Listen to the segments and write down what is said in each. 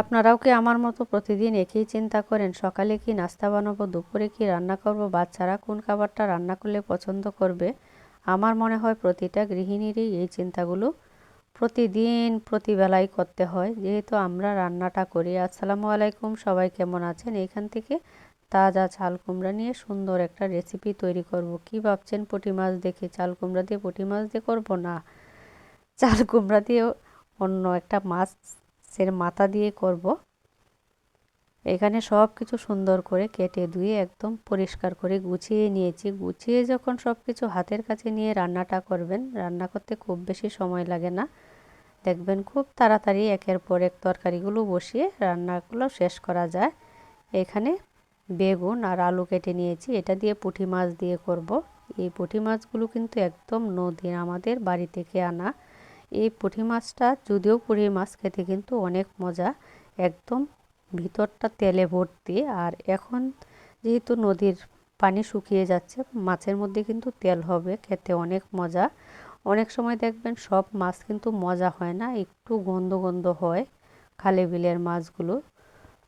আপনারাও কি আমার মতো প্রতিদিন একই চিন্তা করেন, সকালে কি নাস্তা বানাবো, দুপুরে কি রান্না করব, বাচ্চারা কোন খাবারটা রান্না করলে পছন্দ করবে? আমার মনে হয় প্রতিটা গৃহিণীরই এই চিন্তাগুলো প্রতিদিন প্রতিবেলায় করতে হয়। যেহেতু আমরা রান্নাটা করি। আসসালামু আলাইকুম, সবাই কেমন আছেন? এখান থেকে তাজা চাল কুমড়া নিয়ে সুন্দর একটা রেসিপি তৈরি করব। কি ভাবছেন পুঁটি মাছ দেখে? চাল কুমড়া দিয়ে পুঁটি মাছ দিয়ে করব না? চাল কুমড়া দিয়ে অন্য একটা মাছের মাথা দিয়ে করব। এখানে সব কিছু সুন্দর করে কেটে ধুয়ে একদম পরিষ্কার করে গুছিয়ে নিয়েছি। গুছিয়ে যখন সব কিছু হাতের কাছে নিয়ে রান্নাটা করবেন, রান্না করতে খুব বেশি সময় লাগে না। দেখবেন খুব তাড়াতাড়ি একের পর এক তরকারিগুলো বসিয়ে রান্নাগুলো শেষ করা যায়। এখানে বেগুন আর আলু কেটে নিয়েছি, এটা দিয়ে পুঁটি মাছ দিয়ে করব। এই পুঁটি মাছগুলো কিন্তু একদম নদীর আমাদের বাড়ি থেকে আনা। এই পুঁটি মাছটা যদিও পুঁটি মাছ খেতে কিন্তু অনেক মজা, একদম ভিতরটা তেলে ভর্তি আর এখন যেহেতু নদীর পানি শুকিয়ে যাচ্ছে, মাছের মধ্যে কিন্তু তেল হবে, খেতে অনেক মজা। অনেক সময় দেখবেন সব মাছ কিন্তু মজা হয় না, একটু গন্ধ গন্ধ হয় খালে বিলের মাছগুলো।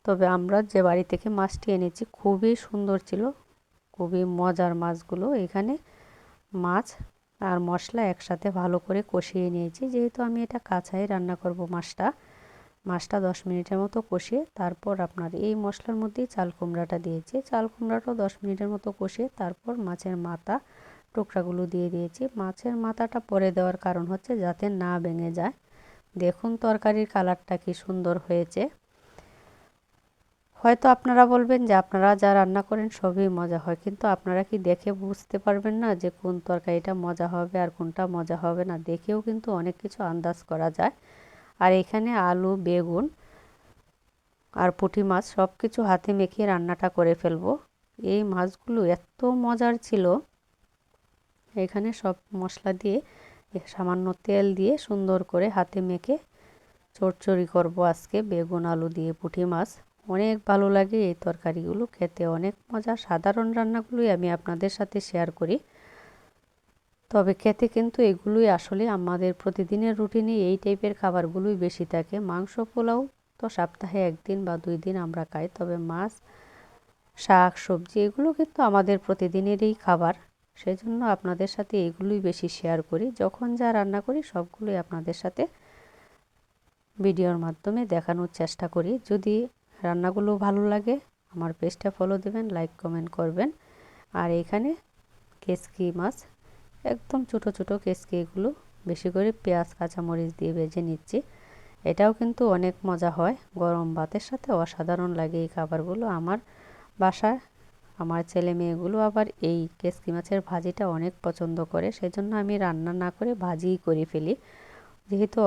তবে আমরা যে বাড়ি থেকে মাছটি এনেছি খুবই সুন্দর ছিল, খুবই মজার মাছগুলো। এখানে মাছ আর মশলা একসাথে ভালো করে কষিয়ে নিয়েছি। যেহেতু আমি এটা কাঁচাই রান্না করব মাছটা মাছটা দশ মিনিটের মতো কষিয়ে তারপর আপনার এই মশলার মধ্যেই চাল কুমড়াটা দিয়েছি। চাল কুমড়াটাও দশ মিনিটের মতো কষিয়ে তারপর মাছের মাথা টুকরাগুলো দিয়ে দিয়েছি। মাছের মাথাটা পরে দেওয়ার কারণ হচ্ছে যাতে না ভেঙে যায়। দেখুন তরকারির কালারটা কি সুন্দর হয়েছে। হয়তো আপনারা বলবেন যে, আপনারা যা রান্না করেন সবই মজা হয়। কিন্তু আপনারা কি দেখে বুঝতে পারবেন না যে, কোন তরকারিটা মজা হবে আর কোনটা মজা হবে না? দেখেও কিন্তু অনেক কিছু আন্দাজ করা যায়। আর এখানে আলু, বেগুন আর পুঁটি মাছ সব কিছু হাতে মেখে রান্নাটা করে ফেলব। এই মাছগুলো এত মজার ছিল। এখানে সব মশলা দিয়ে, সামান্য তেল দিয়ে সুন্দর করে হাতে মেখে চড়চড়ি করব আজকে বেগুন, আলু দিয়ে পুঁটি মাছ। অনেক ভালো লাগে এই তরকারিগুলো, খেতে অনেক মজা। সাধারণ রান্নাগুলোই আমি আপনাদের সাথে শেয়ার করি। তবে খেতে কিন্তু এগুলোই আসলে আমাদের প্রতিদিনের রুটিনে এই টাইপের খাবারগুলোই বেশি থাকে। মাংস, পোলাও তো সপ্তাহে একদিন বা দুই দিন আমরা খাই, তবে মাছ, শাক, সবজি এগুলো কিন্তু আমাদের প্রতিদিনেরই খাবার। সেজন্য আপনাদের সাথে এগুলোই বেশি শেয়ার করি। যখন যা রান্না করি, সবগুলোই আপনাদের সাথে ভিডিওর মাধ্যমে দেখানোর চেষ্টা করি। যদি রান্নাগুলো ভালো লাগে, আমার পেজটা ফলো দেবেন লাইক কমেন্ট করবেন। আর এখানে কেসকি মাছ, একদম ছোটো ছোটো কেসকি এগুলো, বেশি করে পেঁয়াজ, কাঁচামরিচ দিয়ে ভেজে নিচ্ছি। এটাও কিন্তু অনেক মজা হয়, গরম ভাতের সাথে অসাধারণ লাগে এই খাবারগুলো। আমার বাসায় আমার ছেলে মেয়েগুলো আবার এই কেসকি মাছের ভাজিটা অনেক পছন্দ করে, সেজন্য আমি রান্না না করে ভাজিই করে ফেলি। যেহেতু